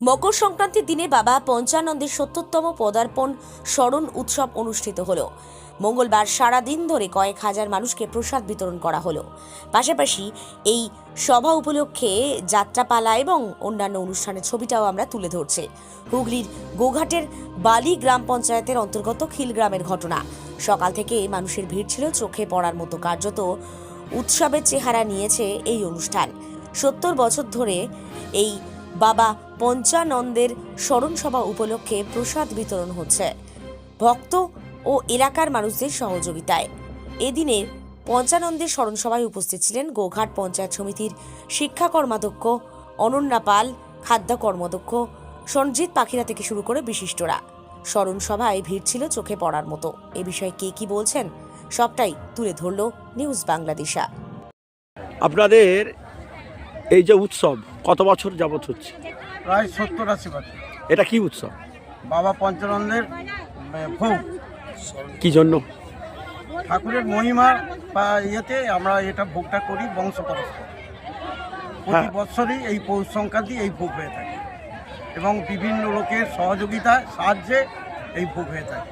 মকর সংক্রান্তির দিনে বাবা পঞ্চানন্দের সত্তরতম পদার্পণ স্মরণ উৎসব অনুষ্ঠিত হলো। মঙ্গলবার সারা দিন ধরে কয়েক হাজার মানুষকে প্রসাদ বিতরণ করা হলো। পাশাপাশি এই সভা উপলক্ষে যাত্রাপালা এবং অন্যান্য অনুষ্ঠানের ছবিটাও আমরা তুলে ধরছি। হুগলির গোঘাটের বালি গ্রাম পঞ্চায়েতের অন্তর্গত খিলগ্রামের ঘটনা। সকাল থেকে মানুষের ভিড় ছিল, চোখে পড়ার মতো কার্যত উৎসবের চেহারা নিয়েছে এই অনুষ্ঠান। সত্তর বছর ধরে এই বাবা পঞ্চানন্দের স্মরণসভা উপলক্ষে প্রসাদ বিতরণ হচ্ছে। ভক্ত ও এলাকার মানুষদের সহযোগিতায়। এদিনের পঞ্চানন্দের স্মরণসভায় উপস্থিত ছিলেন গোঘাট পঞ্চায়েত সমিতির শিক্ষা কর্মাধ্যক্ষ অনন্যা পাল, খাদ্য কর্মাধ্যক্ষ সঞ্জিত পাখিরা থেকে শুরু করে বিশিষ্টরা। স্মরণসভায় ভিড় ছিল চোখে পড়ার মতো। এ বিষয়ে কে কি বলছেন সবটাই তুলে ধরল নিউজ বাংলাদেশা। আপনাদের এই যে উৎসব কত বছর যাবত হচ্ছে? প্রায় সত্তর আশি বছর। এটা কি উৎসব? বাবা পঞ্চানন্দের ভোগ। কি জন্য? ঠাকুরের মহিমা বা ইয়েতে আমরা এটা ভোগটা করি বংশ পরস্পর প্রতি হ্যাঁ। বছরই এই পৌষ সংক্রান্তি এই ভোগ হয়ে থাকে। এবং বিভিন্ন লোকের সহযোগিতায় সাহায্যে এই ভোগ হয়ে থাকে।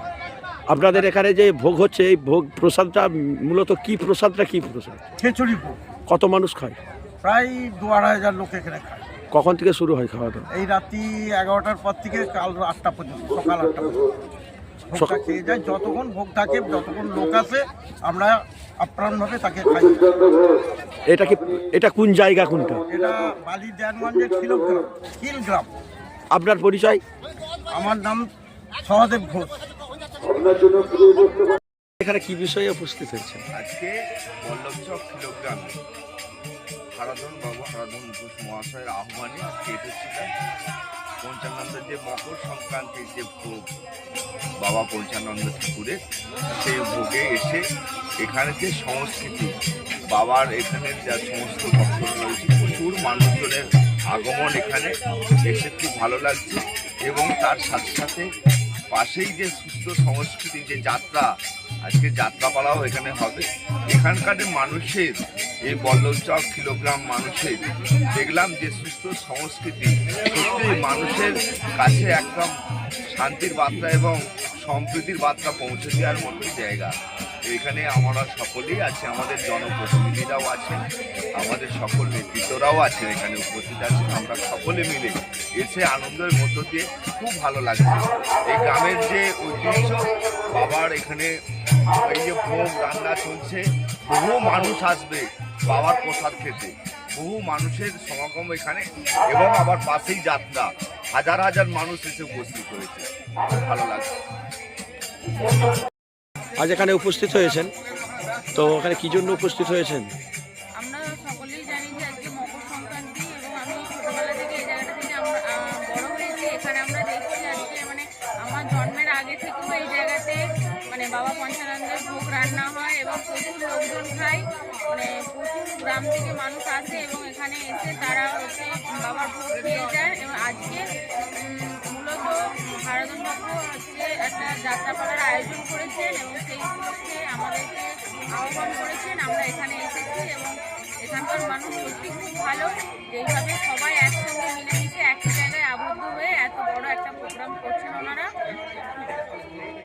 আপনাদের এখানে যে ভোগ হচ্ছে এই ভোগ প্রসাদটা মূলত কি প্রসাদটা কি প্রসাদ? খিচুড়ি ভোগ। কত মানুষ খায়? প্রায় দু আড়াই হাজার লোক এখানে খায়। কখন থেকে শুরু হয় খাওয়া দাওয়া এই রাত্রি এগারোটার পর থেকে কাল আটটা পর্যন্ত সকাল আটটা পর্যন্ত। ভোগটা খেয়ে যায় যতক্ষণ ভোগ থাকে যতক্ষণ লোক আসে আমরা আপ্রাণভাবে তাকে খাই। এটা কি এটা কোন জায়গা কোনটা? এটা বালি দেয়ানগঞ্জের খিলগ্রাম আপনার পরিচয়? আমার নাম সহদেব ঘোষ। এখানে কি বিষয়ে উপস্থিত হয়েছে আজকে বল্লভচক হারাধন বাবু, হারাধন ঘোষ মহাশয়ের আহ্বানে আজকে এসেছিলাম পঞ্চানন্দের যে মকর সংক্রান্তির যে ভোগ, বাবা পঞ্চানন্দ ঠাকুরের, সেই ভোগে এসে এখানে যে সংস্কৃতি, বাবার এখানের যা সমস্ত ভক্তরা রয়েছে, প্রচুর মানুষজনের আগমন এখানে এসে খুব ভালো লাগছে। এবং তার সাথে সাথে পাশেই যে সুস্থ সংস্কৃতি যে যাত্রা আজকে যাত্রাপালাও এখানে হবে। এখানকার মানুষের, এই বল্লভচক কিলোগ্রাম মানুষের, দেখলাম যে সুস্থ সংস্কৃতি, সত্যি মানুষের কাছে একদম শান্তির বার্তা এবং সম্প্রীতির বার্তা পৌঁছে দেওয়ার মতো জায়গা। এখানে আমরা সকলেই আছি, আমাদের জনপ্রতিনিধিরাও আছেন, আমাদের সকল নেতৃত্বরাও আছেন, এখানে উপস্থিত আছেন, আমরা সকলে মিলে এসে আনন্দের মধ্য দিয়ে খুব ভালো লাগছে। এই গ্রামের যে ঐতিহ্য, বাবার এখানে এই যে ভোগ রান্না চলছে। বহু মানুষ আসবে বাবার প্রসাদ খেতে। বহু মানুষের সমাগম এখানে এবং আবার পাশেই যাত্রা। হাজার হাজার মানুষ এসে উপস্থিত হয়েছে। ভালো লাগছে। আজ এখানে উপস্থিত হয়েছেন। তো এখানে কি জন্য উপস্থিত হয়েছেন? বাবা পঞ্চানন্দের ভোগ রান্না হয় এবং প্রচুর লোকজন খায়। মানে প্রচুর গ্রাম থেকে মানুষ আসে এবং এখানে এসে তারা হচ্ছে বাবার ভোগ খেয়ে যায়। এবং আজকে মূলত হারাধন বাবু হচ্ছে একটা যাত্রাপালার আয়োজন করেছেন এবং সেই উপলক্ষে আমাদেরকে আহ্বান করেছেন। আমরা এখানে এসেছি এবং এখানকার মানুষ সত্যি খুব ভালো। যেইভাবে সবাই